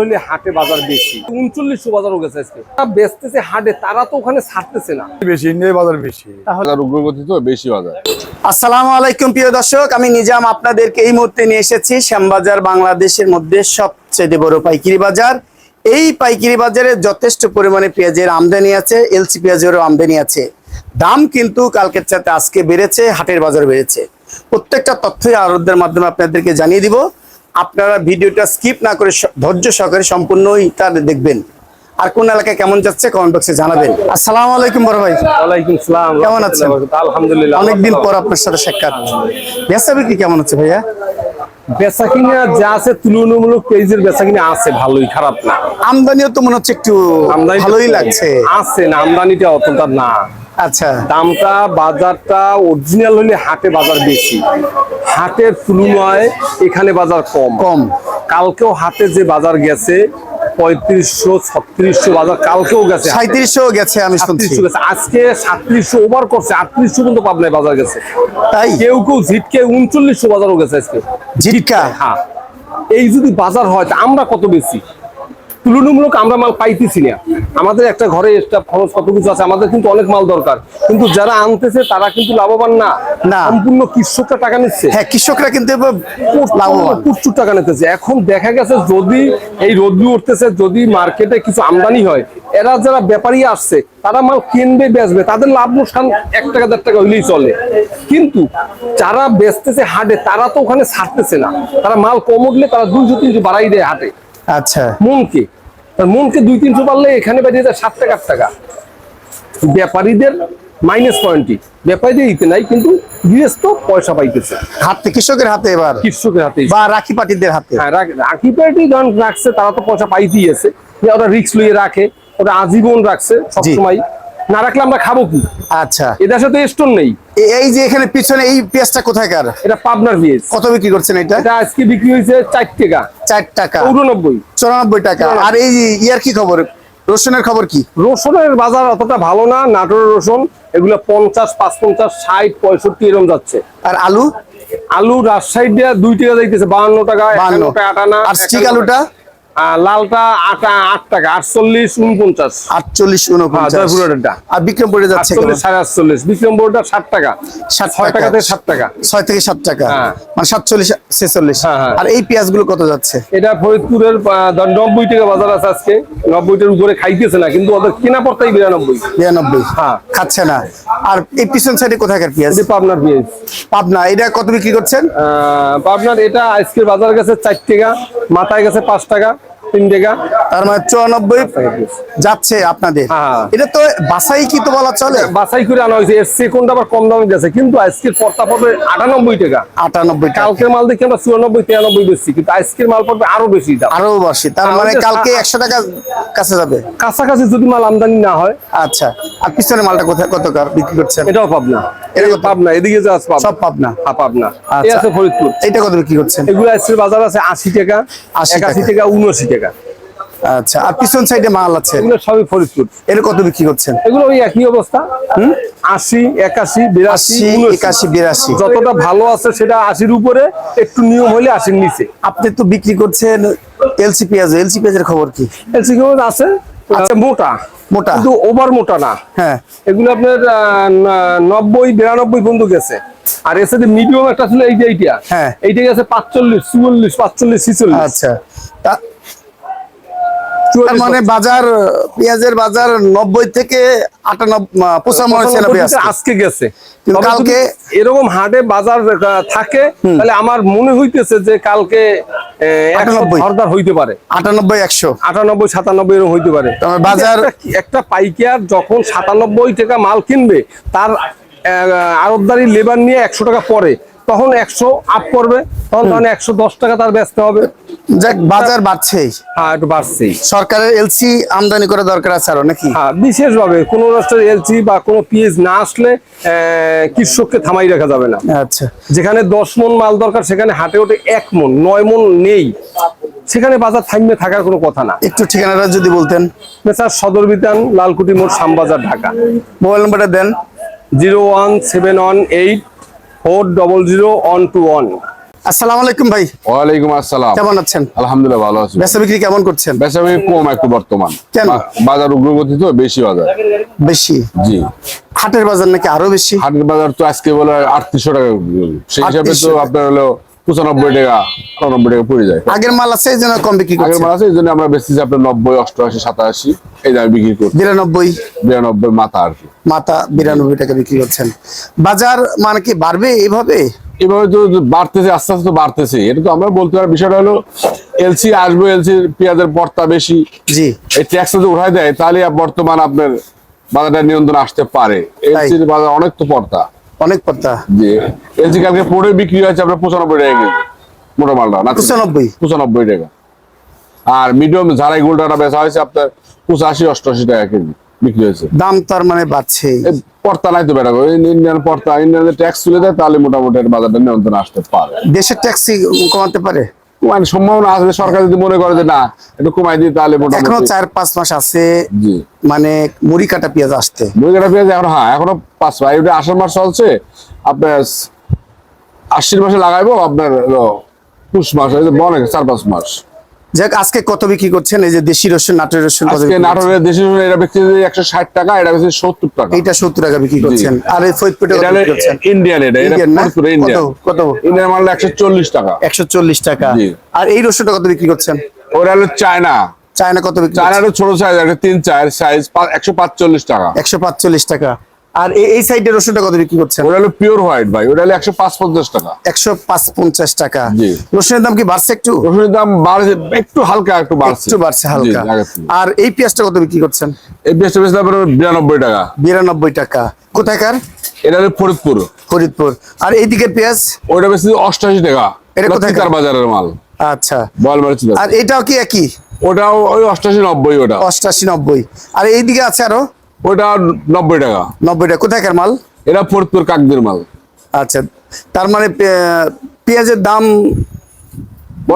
হলে হাটে বাজার বেশি। উনচল্লিশশো বাজারও গেছে আজকে। তারা বেচতেছে হাটে তারা তো ওখানে ছাড়তেছে না। বেশি ইন্ডিয়ায় বাজার বেশি। উগ্রগতি তো বেশি বাজার। আসসালামু আলাইকুম প্রিয় দর্শক। আমি নিজাম আপনাদেরকে এই মুহূর্তে নিয়ে এসেছি শ্যামবাজার বাংলাদেশের মধ্যে সবচেয়ে বড় পাইকারি বাজার। এই পাইকারি বাজারে যথেষ্ট পরিমাণে পেঁয়াজের আমদানি আছে এলসি পেঁয়াজেরও আমদানি আছে। দাম কিন্তু কালকের চাতে আজকে বেড়েছে হাটের বাজার বেড়েছে। প্রত্যেকটা তথ্যই আরোধের মাধ্যমে আপনাদেরকে জানিয়ে দিব। আপনারা ভিডিওটা স্কিপ না করে ধৈর্য সহকারে সম্পূর্ণই তার দেখবেন। আর কোন এলাকায় কেমন যাচ্ছে কমেন্ট বক্সে জানাবেন। আসসালামু আলাইকুম বড় ভাই। ওয়ালাইকুম সালাম কেমন আছেন? আলহামদুলিল্লাহ অনেকদিন পর আপনার সাথে সাক্ষাৎ। বেচা বিক্রি কেমন হচ্ছে ভাইয়া? বেচা কিনা যা আছে তুলনামূলক পেজের বেচা কিনা আছে ভালোই খারাপ না। আমদানিও তো মনে হচ্ছে একটু আমদানি ভালোই লাগছে। আছে না আমদানিটা অতটা না। আচ্ছা। দামটা বাজারটা অরিজিনাল হলে হাটে বাজার বেশি। হাটের তুলনায় এখানে বাজার কম। কম। কালকেও হাটে যে বাজার গেছে পঁয়ত্রিশশো ছত্রিশশো বাজার কালকেও গেছে সাঁত্রিশশো গেছে আমি শুনছি। 3800 গেছে। আজকে ওভার করছে আটত্রিশশো পর্যন্ত পাবনায় বাজার গেছে। তাই? কেউ কেউ ঝিটকে উনচল্লিশশো বাজারও গেছে আজকে। হ্যাঁ। এই যদি বাজার হয় তা আমরা কত বেশি? তুলনামূলক আমরা মাল পাইতেছি না। আমাদের একটা ঘরে স্টাফ খরচ কত কিছু আছে আমাদের কিন্তু অনেক মাল দরকার। কিন্তু যারা আনতেছে তারা কিন্তু লাভবান না। না। সম্পূর্ণ কৃষকরা টাকা নিচ্ছে। হ্যাঁ কৃষকরা কিন্তু প্রচুর টাকা নিতেছে। এখন দেখা গেছে যদি এই রোদ্রু উঠতেছে যদি মার্কেটে কিছু আমদানি হয় এরা যারা ব্যাপারী আসছে তারা মাল কিনবে বেচবে। তাদের লাভ লোকসান এক টাকা দেড় টাকা হইলেই চলে। কিন্তু যারা বেচতেছে হাটে তারা তো ওখানে ছাড়তেছে না। তারা মাল কম উঠলে তারা দুইশো তিনশো বাড়াই দেয় হাটে। আচ্ছা। মনকে। মনকে দুই তিনশো পারলে এখানে বেরিয়ে যায় সাত টাকা আট টাকা। ব্যাপারীদের মাইনাস পয়েন্টই ব্যাপারীদের দিতে নাই কিন্তু গৃহস্থ পয়সা পাইতেছে। হাতে কৃষকের হাতে এবার? কৃষকের হাতে। বা রাখি পাটিদের হাতে? হ্যাঁ রাখি পার্টি যখন রাখছে তারা তো পয়সা পাইতেই আছে। ওরা রিক্স লইয়ে রাখে ওরা আজীবন রাখছে সবসময়। না রাখলে আমরা খাব কি? আচ্ছা। এদের সাথে স্টোন নেই। এই যে এখানে পিছনে এই পেঁয়াজটা কোথাকার এটা পাবনার পেঁয়াজ। কত বিক্রি করছেন এটা? এটা আজকে বিক্রি হয়েছে চার টাকা। চার টাকা। চৌরানব্বই। চৌরানব্বই টাকা। আর এই ইয়ার কি খবর? রসুনের খবর কি? রসুনের বাজার অতটা ভালো না নাটোরের রসুন এগুলো পঞ্চাশ পাঁচ পঞ্চাশ ষাট পঁয়ষট্টি এরকম যাচ্ছে। আর আলু? আলু রাজশাহী দিয়ে দুই টাকা যাইতেছে বাহান্ন টাকা বাহান্ন। একান্ন টাকা আটানা আর স্টিক আলুটা? লালটা আটা টাকা আটচল্লিশ উনপঞ্চাশ। আটচল্লিশ হ্যাঁ আর যাচ্ছে সাড়ে আটচল্লিশ। বিক্রমপুরটা ষাট টাকা। ষাট টাকা। থেকে সাত টাকা। ছয় থেকে টাকা। হ্যাঁ। মানে সাতচল্লিশ ছেচল্লিশ। হ্যাঁ। আর এই পেঁয়াজগুলো কত যাচ্ছে? এটা ফরিদপুরের নব্বই টাকা বাজার আছে আজকে। নব্বইটার উপরে খাইতেছে না কিন্তু ওদের কেনা পড়তাই বিরানব্বই। বিরানব্বই। হ্যাঁ। খাচ্ছে না। আর এই পিছন সাইডে কোথাকার পেঁয়াজ? এটা পাবনার পেঁয়াজ। পাবনা এটা কত বিক্রি করছেন? পাবনার এটা আজকের বাজার গেছে চার টাকা মাথায় গেছে পাঁচ টাকা। তিন টাকা তার মানে চুরানব্বই যাচ্ছে আপনাদের। হ্যাঁ। এটা তো বাসাই কি তো বলা চলে? বাছাই করে আনা হয়েছে। এর সেকেন্ড আবার কম দামে গেছে কিন্তু আজকের পড়তা পড়বে আটানব্বই টাকা। আটানব্বই কালকের মাল দেখে আমরা চুরানব্বই তিরানব্বই বেশি কিন্তু আজকের মাল পড়বে আরও বেশি দাম। আরও তার মানে কালকে একশো টাকা কাছে যাবে। কাছাকাছি যদি মাল আমদানি না হয়। আচ্ছা। আর পিছনে মালটা কোথায় কত কার বিক্রি করছেন? এটাও পাবনা এটা এটা পাবনা এদিকে যা আছে সব পাবনা। হ্যাঁ পাবনা। আচ্ছা। আছে ফরিদপুর। এটা কত বিক্রি করছেন? এগুলো আজকের বাজার আছে আশি টাকা 80 টাকা। টাকা উনআশি টাকা। আচ্ছা আর পিছন সাইডে মাল আছে? এগুলো সবই ফরিদপুর। এটা কত বিক্রি করছেন? এগুলো ওই একই অবস্থা। যতটা ভালো আছে সেটা আশির উপরে একটু নিয়ম হলে আশির নিচে। আপনি তো বিক্রি করছেন এলসি পেঁয়াজ। এলসি পেঁয়াজের খবর কি? এলসি খবর আছে আছে মোটা। মোটা। কিন্তু ওভার মোটা না। হ্যাঁ। এগুলো আপনার আহ, নব্বই বিরানব্বই বন্ধু গেছে। আর এর সাথে মিডিয়াম একটা ছিল এই যে এইটা। হ্যাঁ। এইটা গেছে পাঁচচল্লিশ চুয়াল্লিশ পাঁচচল্লিশ ছিচল্লিশ। আচ্ছা। তা- তার মানে বাজার পেঁয়াজের বাজার নব্বই থেকে আটানব্বই পঁচানব্বই আজকে গেছে। কালকে- এরকম হাটে বাজার থাকে তাহলে আমার মনে হইতেছে যে কালকে। হইতে পারে। আটানব্বই একশো। আটানব্বই সাতানব্বই এরকম হইতে পারে। বাজার- একটা- পাইকার যখন সাতানব্বই টাকা মাল কিনবে তার আরবদারি লেবার নিয়ে একশো টাকা পরে তখন একশো আপ করবে তখন তখন একশো দশ টাকা তার বেচতে হবে। যাক বাজার বাড়ছেই হ্যাঁ একটু বাড়ছেই সরকারের এলসি আমদানি করা দরকার আছে আরও নাকি? হ্যাঁ বিশেষভাবে কোনো রাষ্ট্রের এলসি বা কোনো পিএস না আসলে কৃষককে থামাই রাখা যাবে না। আচ্ছা। যেখানে দশ মন মাল দরকার সেখানে হাটে ওঠে এক মন নয় মন নেই। সেখানে বাজার থামবে থাকার কোনো কথা না। একটু ঠিকানাটা যদি বলতেন। মেসার সদর বিতান লালকুটি মোড় শ্যামবাজার ঢাকা। মোবাইল নাম্বারটা দেন। Zero one seven one eight four double zero one two one. আসসালামু আলাইকুম ভাই। ওয়ালাইকুম আসসালাম। কেমন আছেন? আলহামদুলিল্লাহ ভালো আছি। বেচা বিক্রি কেমন করছেন? বেচা বিক্রি কম একটু বর্তমান। কেন? বাজার উগ্রগতি তো বেশি বাজার। বেশি? জি। হাটের বাজার নাকি আরও বেশি? হাটের বাজার তো আজকে বলে আটত্রিশশো টাকা সেই হিসাবে তো আপনার হলো পঁচানব্বই টাকা আটানব্বই টাকা পড়ে যায়। আগের মাল আছে এই জন্য কম বিক্রি আগের মাল আছে এই জন্য আমরা বেচতেছি আপনার নব্বই অষ্টআশি সাতাশি এই দামে বিক্রি করি বিরানব্বই? বিরানব্বই মাথা আর কি। মাথা বিরানব্বই টাকা বিক্রি করছেন। বাজার মানে কি বাড়বে এইভাবে? এভাবে তো বাড়তেছে আস্তে আস্তে বাড়তেছে। এটা তো আমরা বলতে পারি বিষয়টা হলো এলসি আসবে এলসি পেঁয়াজের পর্তা বেশি। জি। এই ট্যাক্স যদি উঠাই দেয় তাহলে বর্তমান আপনার বাজারটা নিয়ন্ত্রণ আসতে পারে। এলসির বাজার অনেক তো পর্তা। অনেক পর্দা যে এলসি কালকে পড়ে বিক্রি হয়েছে আপনার পঁচানব্বই টাকা কেজি মোটা মালটা না? পঁচানব্বই। পঁচানব্বই টাকা। আর মিডিয়াম ঝাড়াই গোলটা বেচা হয়েছে আপনার পঁচাশি অষ্টআশি টাকা কেজি। বিক্রি হয়েছে। দাম তার মানে বাড়ছে পর্তা নাই তো বেটা ইন্ডিয়ান পর্তা ইন্ডিয়ানের ট্যাক্স তুলে দেয় তাহলে মোটামুটি বাজারটা নিয়ন্ত্রণ আসতে পারে। দেশের ট্যাক্সি কমাতে পারে? মানে সম্ভাবনা আসবে সরকার যদি মনে করে যে না একটু কমাই দিই তাহলে এখনও চার পাঁচ মাস আছে মানে মুড়ি কাটা পেঁয়াজ আসতে। মুরগিটা পেঁয়াজ এখন হ্যাঁ এখনও পাঁচ মাস। এটা আষাঢ় মাস চলছে আপনার আশ্বিন মাসে লাগাইবো আপনার পুষ মাস চার পাঁচ মাস। যাক আজকে কত বিক্রি করছেন? এই যে দেশি রসুন নাটোর রসুন আজকে নাটোরের দেশি রসুন এটা বিক্রি একশো ষাট টাকা এটা বিক্রি সত্তর টাকা। এইটা সত্তর টাকা বিক্রি করছেন। আর এই ফরিদপুরে এটা ইন্ডিয়ান এটা এটা ইন্ডিয়ান ফরিদপুরে ইন্ডিয়ান কত? কত? ইন্ডিয়ান মাল একশো চল্লিশ টাকা। একশো চল্লিশ টাকা। জি। আর এই রসুনটা কত বিক্রি করছেন? ওরা হলো চায়না। চায়না কত বিক্রি ছোট সাইজ একটা তিন চার সাইজ একশো পাঁচচল্লিশ টাকা। একশো পাঁচচল্লিশ টাকা। আর এই- সাইডের রসুনটা কত বিক্রি করছেন? ওটা হলো পিওর হোয়াইট ভাই ওটা হলো একশো পাঁচ পঞ্চাশ টাকা। একশো পাঁচ পঞ্চাশ টাকা। জি। রসুনের দাম কি বাড়ছে একটু? রসুনের দাম বাড়ছে একটু হালকা একটু বাড়ছে। একটু বাড়ছে হালকা। আর এই পেঁয়াজটা কত বিক্রি করছেন? এই পেঁয়াজটা বেচতে আপনার বিরানব্বই টাকা। বিরানব্বই টাকা। কোথাকার এটা হলো ফরিদপুর। ফরিদপুর। আর এই দিকের পেঁয়াজ? ওটা বেশি অষ্টাশি টাকা। এটা চিতার বাজারের মাল। আচ্ছা। বল আর এটাও কি একই? ওটাও ওই অষ্টাশি নব্বই ওটা। অষ্টাশি নব্বই। আর এই দিকে আছে আরও? ওটা নব্বই টাকা। নব্বই টাকা। কোথাকার মাল? এটা ফরিদপুর কাকদের মাল। আচ্ছা তার মানে পেঁয়াজের দাম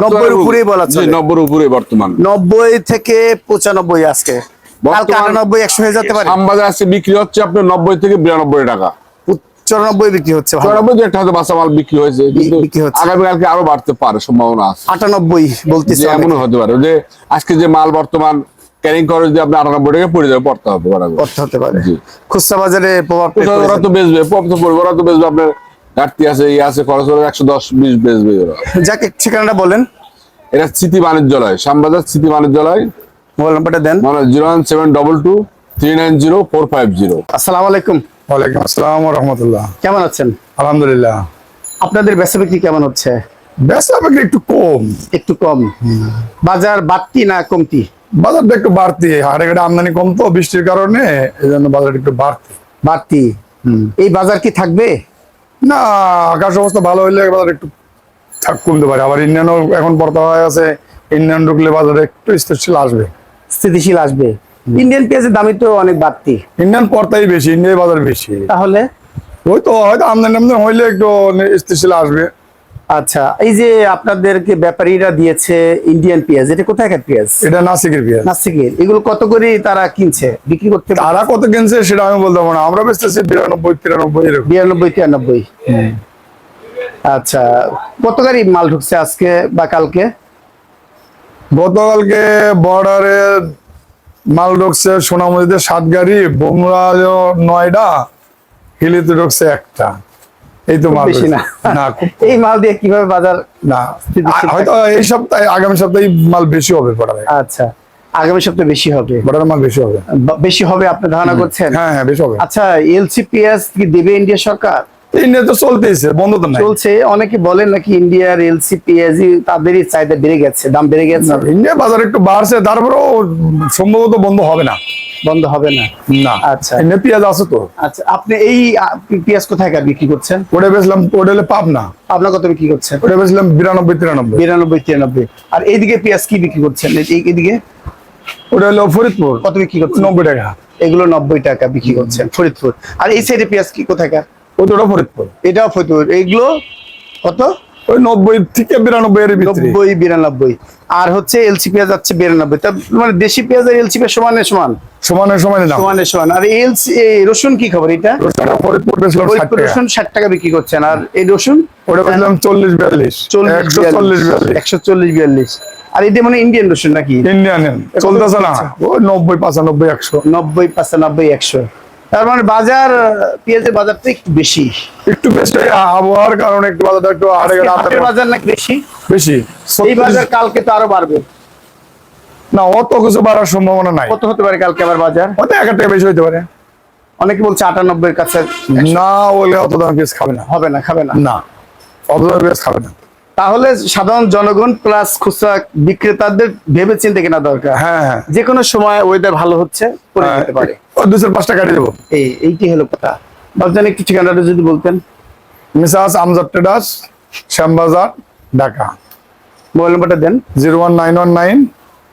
নব্বইয়ের উপরেই বলা চলে। নব্বইয়ের উপরে বর্তমান। নব্বই থেকে পঁচানব্বই আজকে। কালকে আটানব্বই একশো হয়ে যেতে পারে। আমবাজার আছে বিক্রি হচ্ছে আপনার নব্বই থেকে বিরানব্বই টাকা। চুরানব্বই বিক্রি হচ্ছে ভালো। একটা হয়তো বাসা মাল বিক্রি হয়েছে কিন্তু বিক্রি হচ্ছে। আগামীকালকে আরও বাড়তে পারে সম্ভাবনা আছে। আটানব্বই বলতেছে যে অনেকে। হতে পারে। যে আজকে যে মাল বর্তমান ক্যারিং করে যদি আপনি আটানব্বই টাকা পড়ে যাবে পড়তে হবে। করতে হতে পারে। খুচরা বাজারে প্রভাব ওরা ওরা তো বেচবে পপ তো পড়বে ওরা তো বেচবে আপনার ঘাটতি আছে ইয়ে আছে খরচ হলে একশো দশ বিশ বেচবে ওরা। যাকে ঠিকানাটা বলেন। এটা স্মৃতি বাণিজ্যালয় শ্যামবাজার স্মৃতি বাণিজ্যালয়। মোবাইল নাম্বারটা দেন। মানে zero one seven double two three nine zero four five zero. আসসালামু আলাইকুম। ওয়ালাইকুম আসসালাম রহমতুল্লাহ। কেমন আছেন? আলহামদুলিল্লাহ। আপনাদের বেচা বিক্রি কেমন হচ্ছে? বেচা বিক্রি একটু কম। একটু কম। বাজার বাড়তি না কমতি? বাজারটা একটু বাড়তি হাটে ঘাটে আমদানি কম তো বৃষ্টির কারণে এই জন্য বাজার একটু বাড়তি। বাড়তি? এই বাজার কি থাকবে? না আকাশ অবস্থা ভালো হইলে বাজার একটু থাক কমতে পারে। আবার ইন্ডিয়ানও এখন পর্দা হয়ে আছে ইন্ডিয়ান ঢুকলে বাজারে একটু স্থিতিশীল আসবে। স্থিতিশীল আসবে। ইন্ডিয়ান পেঁয়াজের দামই তো অনেক বাড়তি। ইন্ডিয়ান পর্দাই বেশি ইন্ডিয়ান বাজার বেশি। তাহলে? ওই তো হয়তো আমদানি আমদানি হইলে একটু স্থিতিশীল আসবে। আচ্ছা এই যে আপনাদেরকে ব্যাপারীরা দিয়েছে ইন্ডিয়ান পেঁয়াজ এটা কোথাকার পেঁয়াজ? এটা নাসিকের পেঁয়াজ। নাসিকের। এগুলো কত করে তারা কিনছে? বিক্রি করতে তারা কত কিনছে সেটা আমি বলতে পারব না। আমরা বেচতেছি বিরানব্বই তিরানব্বই বিরানব্বই তিরানব্বই। আচ্ছা কত গাড়ি মাল ঢুকছে আজকে বা কালকে? গতকালকে বর্ডারে মাল ঢুকছে সোনামুড়িতে সাত গাড়ি বোমরা নয়টা হিলিতে ঢুকছে একটা। এই তো মাল বেশি না। না এই মাল দিয়ে কীভাবে বাজার না হয়তো এই সপ্তাহে আগামী সপ্তাহে মাল বেশি হবে আচ্ছা আগামী সপ্তাহে বেশি হবে? বর্ডারে মাল বেশি হবে। বেশি হবে আপনি ধারণা করছেন? হ্যাঁ হ্যাঁ বেশি হবে। আচ্ছা এলসি পেঁয়াজ কি দেবে ইন্ডিয়া সরকার? ইন্ডিয়া তো চলতেছে বন্ধ তো নাই। চলছে অনেকে বলেন নাকি ইন্ডিয়ার এলসি পেঁয়াজি তাদেরই চাহিদা বেড়ে গেছে দাম বেড়ে গেছে। ইন্ডিয়া বাজার একটু বাড়ছে তারপরেও সম্ভবত বন্ধ হবে না। বন্ধ হবে না? না। আচ্ছা। ইন্ডিয়া পেঁয়াজ আছে তো। আচ্ছা আপনি এই পেঁয়াজ কোথায় বিক্রি করছেন? ওটা বেচলাম ওটা হলে পাব না আপনার কত বিক্রি করছেন? ওটা বেচলাম বিরানব্বই তিরানব্বই। বিরানব্বই তিরানব্বই। আর এইদিকে পেঁয়াজ কি বিক্রি করছেন? এইদিকে? ওটা হলো ফরিদপুর। কত বিক্রি করছেন? নব্বই টাকা। এগুলো নব্বই টাকা বিক্রি করছেন ফরিদপুর। আর এই সাইডে পেঁয়াজ কি কোথাকার ওটা ফরিদপুর? এটাও ফরিদপুর। এইগুলো কত? ওই নব্বই থেকে বিরানব্বই এর নব্বই বিরানব্বই। আর হচ্ছে এলসি পেঁয়াজ যাচ্ছে বিরানব্বই। মানে দেশি পেঁয়াজ আর এলসি পেঁয়াজ সমানে সমান? সমানে সমানে সমানে সমান। আর এলসি রসুন কি খবর এটা? রসুন ষাট টাকা। বিক্রি করছেন। আর এই রসুন? ওটা বেচলাম চল্লিশ বিয়াল্লিশ। একশো চল্লিশ বিয়াল্লিশ। একশো চল্লিশ বিয়াল্লিশ। আর এটা মানে ইন্ডিয়ান রসুন নাকি? ইন্ডিয়ান চলতেছে না। ওই নব্বই পাঁচানব্বই একশো। নব্বই পাঁচানব্বই একশো। তার মানে বাজার পেঁয়াজের বাজারটা একটু বেশি। একটু বেশি আবহাওয়ার কারণে একটু বাজারটা একটু আড়ে বাজার নাকি বেশি? বেশি। এই বাজার কালকে তো আরও বাড়বে। না অত কিছু বাড়ার সম্ভাবনা নাই। কত হতে পারে কালকে আবার বাজার? হয়তো এক টাকা বেশি হইতে পারে। অনেকে বলছে আটানব্বই কাছে না বলে অত দাম পেঁয়াজ খাবে না। হবে না খাবে না। না অত দাম পেঁয়াজ খাবে না। তাহলে সাধারণ জনগণ প্লাস খুচরা বিক্রেতাদের ভেবে চিন্তে কেনা দরকার। হ্যাঁ হ্যাঁ। যে কোনো সময় ওয়েদার ভালো হচ্ছে যেতে পারে। দেবো। এই এইটি হলো কথা। বাবজান একটু ঠিকানাটা যদি বলতেন। Mrs Amjad traders Shyambazar Dhaka. Mobile নাম্বারটা দেন। Zero one nine one nine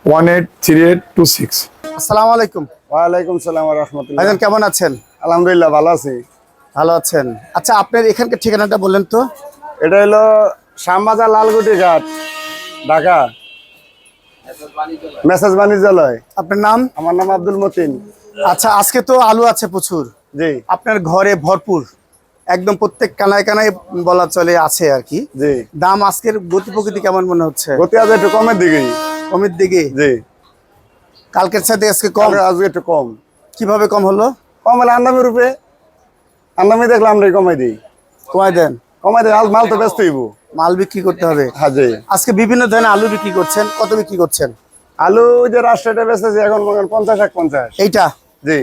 one eight three eight two six. আসসালামু আলাইকুম। ওয়ালাইকুম সালাম রহমতুল্লাহ। ভাইজান কেমন আছেন? আলহামদুলিল্লাহ ভালো আছি। ভালো আছেন। আচ্ছা আপনার এখানকার ঠিকানাটা বললেন তো। এটা হলো শ্যামবাজার লালগুটি ঘাট ঢাকা। মেসেজ বাণিজ্যালয়। আপনার নাম? আমার নাম আব্দুল মতিন। আচ্ছা আজকে তো আলু আছে প্রচুর। জি। আপনার ঘরে ভরপুর। একদম প্রত্যেক কানায় কানায় বলা চলে আছে আর কি। জি। দাম আজকের গতি প্রকৃতি কেমন মনে হচ্ছে? গতি আজ একটু কমের দিকেই। কমের দিকে? জি। কালকের সাথে আজকে কম? আজকে একটু কম। কীভাবে কম হলো? কম হলে আন্দামি রূপে। আন্দামি দেখলে আমরা কমাই দিই। কমায় দেন। কমাই আজ মাল তো ব্যস্ত হইব। মাল বিক্রি করতে হবে। হ্যাঁ জি। আজকে বিভিন্ন ধরনের আলু বিক্রি করছেন কত বিক্রি করছেন? আলু যে রাষ্ট্রটা বেচতেছি এখন পঞ্চাশ এক পঞ্চাশ। এইটা? জি।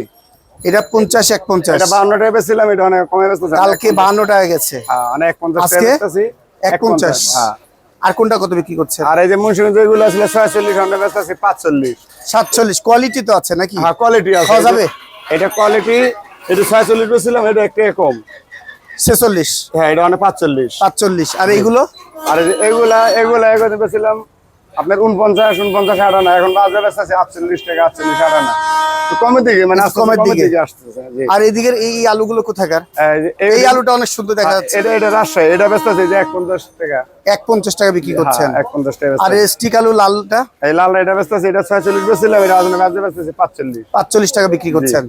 এটা পঞ্চাশ এক পঞ্চাশ। এটা বান্ন টাকা বেচছিলাম এটা অনেক কমে বেচতেছি কালকে বাহান্ন টাকা গেছে। হ্যাঁ অনেক পঞ্চাশ আজকে এক পঞ্চাশ হ্যাঁ। আর কোনটা কত বিক্রি করছেন? আর এই যে মুন্সিগঞ্জ ছয়চল্লিশ আমরা পাঁচচল্লিশ। সাতচল্লিশ। কোয়ালিটি তো আছে নাকি? হ্যাঁ কোয়ালিটি আছে। যাবে? এটা কোয়ালিটি এটা ছয়চল্লিশ বেছিলাম এটা একটু কম। ছেচল্লিশ। হ্যাঁ এটা মানে পাঁচচল্লিশ। পাঁচচল্লিশ। আর এইগুলো? আর এগুলা এগুলা এগুলো বেছিলাম আপনার উনপঞ্চাশ উনপঞ্চাশ আটানা এখন বাজারে আছে আটচল্লিশ টাকা আটচল্লিশ আটানা কমের দিকে মানে কমের দিকে। আসতেছে আর এই আলুগুলো কোথাকার? এই আলুটা অনেক সুন্দর দেখা যাচ্ছে। এটা এটা রাজশাহী এটা আছে যে এক পঞ্চাশ টাকা। এক পঞ্চাশ টাকা বিক্রি করছেন হ্যাঁ, এক পঞ্চাশ টাকা আর। স্টিক আলু লালটা? এই লাল এটা আছে এটা ছয়চল্লিশ বেছিলাম এটা আজ বাজারে বেচতে আছে পাঁচচল্লিশ। পাঁচচল্লিশ টাকা বিক্রি করছেন।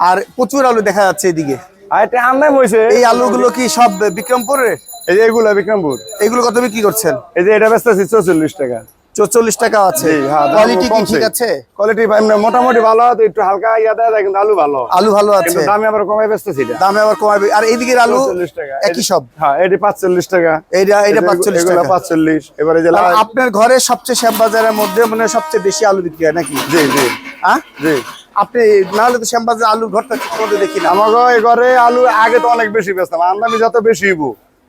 আর প্রচুর আলু দেখা যাচ্ছে এদিকে। আর এটা হয়েছে এই আলুগুলো কি সব বিক্রমপুরের? এই যে এগুলা বিক্রমপুর। এগুলো কত বিক্রি করছেন? এই যে এটা বেচতে আছে চৌচল্লিশ টাকা। চৌচল্লিশ টাকা আছে। হ্যাঁ, কোয়ালিটি কি ঠিক আছে? কোয়ালিটি মোটামুটি ভালো তো একটু হালকা ইয়া দেয় কিন্তু আলু ভালো। আলু ভালো আছে। দামে আবার কমাই বেচতেছি এটা। দামে আবার কমাবে আর এইদিকের আলু টাকা। একই সব? হ্যাঁ এটি পাঁচচল্লিশ টাকা। এইটা এইটা এগুলো- পাঁচচল্লিশ এগুলো টাকা। পাঁচচল্লিশ। এবারে যে আপনার ঘরে সবচেয়ে শ্যামবাজারের মধ্যে মানে সবচেয়ে বেশি আলু বিক্রি হয় নাকি? জি জি। হ্যাঁ? জি। আপনি না হলে তো শ্যামবাজার আলুর ঘরটা ঠিক মতো দেখি না। এই ঘরে আলু আগে তো অনেক বেশি বেচতাম আমদানি যত বেশি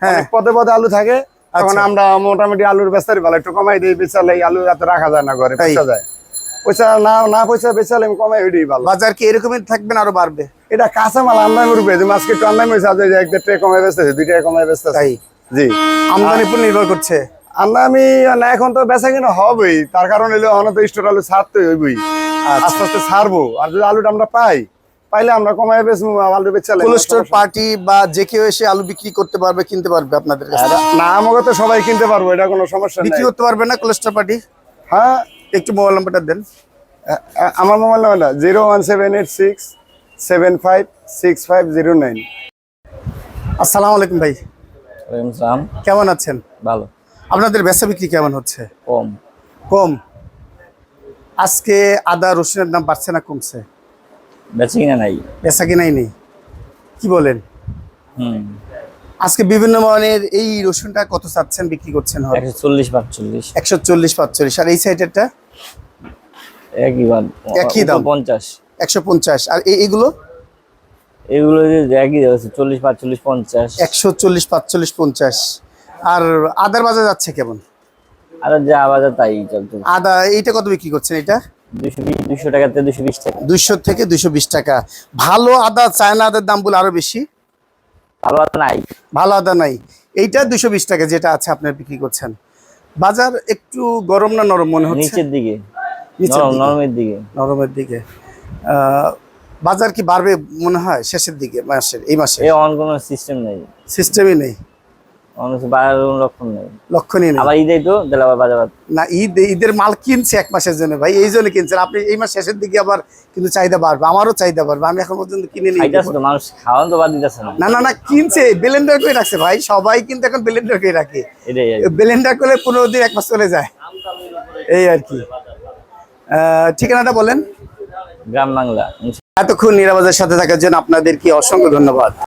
হ্যাঁ। পদে পদে আলু থাকে তখন আচ্ছা। আমরা মোটামুটি আলুর বেচারি ভালো একটু কমাই দিই বেচালে আলু এত রাখা যায় না ঘরে। বেচা যায়। পয়সা না না পয়সা বেচালে আমি কমাই ওইটাই ভালো। বাজার কি এরকমই থাকবেন আরও বাড়বে? এটা কাঁচা মাল আমদানি রূপে যে মাছকে একটু আমদানি হয়েছে এক দেড় টাকা কমাই বেচতেছে দুই টাকা কমাই বেচতেছে। জি। আমদানির উপর নির্ভর করছে। আমদানি না এখন তো বেচা কিনা হবেই। তার কারণ হলো এখন তো স্টোর আলু ছাড়তে হইবই। আস্তে আস্তে ছাড়বো। আর যদি আলুটা আমরা পাই পাইলে আমরা কমাই বেচবো আলু বেচালে কোল্ড স্টোর পার্টি বা যে কেউ এসে আলু বিক্রি করতে পারবে কিনতে পারবে আপনাদের কাছে? না আমাকে তো সবাই কিনতে পারব এটা কোনো সমস্যা বিক্রি করতে পারবে না কোল্ড স্টোর পার্টি হ্যাঁ। একটু মোবাইল নাম্বারটা দেন। আমার মোবাইল নাম্বারটা zero one seven eight six seven five six five zero nine. আসসালামু আলাইকুম ভাই। কেমন আছেন? ভালো। আপনাদের বেচা বিক্রি কেমন হচ্ছে? কম। কম? আজকে আদা রসুনের দাম বাড়ছে না কমছে? বেচা কিনা নাই। বেচা কিনাই নেই। কি বলেন? হুম। আজকে বিভিন্ন মানের এই রসুনটা কত চাচ্ছেন বিক্রি করছেন একশো চল্লিশ পাঁচচল্লিশ। একশো চল্লিশ পাঁচচল্লিশ। আর এই সাইডেরটা? একই একই দাম। পঞ্চাশ। একশো পঞ্চাশ। আর এই- এইগুলো এগুলো যে একই যাচ্ছে চল্লিশ পাঁচচল্লিশ পঞ্চাশ। একশো চল্লিশ পাঁচচল্লিশ পঞ্চাশ। আর আদার বাজার যাচ্ছে কেমন? আর যা বাজার তাই চলছে। আদা এইটা কত বিক্রি করছেন এটা? দুইশো থেকে দুইশো বিশ টাকা। ভালো আদা চায়না আদার দাম বলে আরও বেশি? ভালো বাজার নাই। ভালো আদা নাই। এইটা বিশ টাকা যেটা আছে আপনার বিক্রি করছেন। বাজার একটু গরম না নরম মনে হচ্ছে? নিচের দিকে। নরমের দিকে। নরমের দিকে। বাজার কি বাড়বে মনে হয় শেষের দিকে মাসের এই মাসে? এ অন কোনো সিস্টেম নেই। সিস্টেমই নেই। মানুষ বাড়ার লক্ষণ নেই। নেই। আবার ঈদে তো তাহলে আবার বাজার না ঈদ ঈদের মাল কিনছে এক মাসের জন্য ভাই এই জন্য কিনছেন আপনি এই মাস শেষের দিকে আবার কিন্তু চাহিদা বাড়বে আমারও চাহিদা বাড়বে আমি এখন পর্যন্ত কিনে নিই খাইতেছে তো মানুষ খাওয়ান তো বাদ দিতেছে না। না না না কিনছে ব্লেন্ডার করে রাখছে ভাই সবাই কিন্তু এখন ব্লেন্ডার করে রাখে। ব্লেন্ডার করলে পনেরো দিন এক মাস চলে যায়। এই আর কি। আহ, ঠিকানাটা বলেন। গ্রাম বাংলা। এতক্ষণ নিরাপদের সাথে থাকার জন্য আপনাদেরকে অসংখ্য ধন্যবাদ।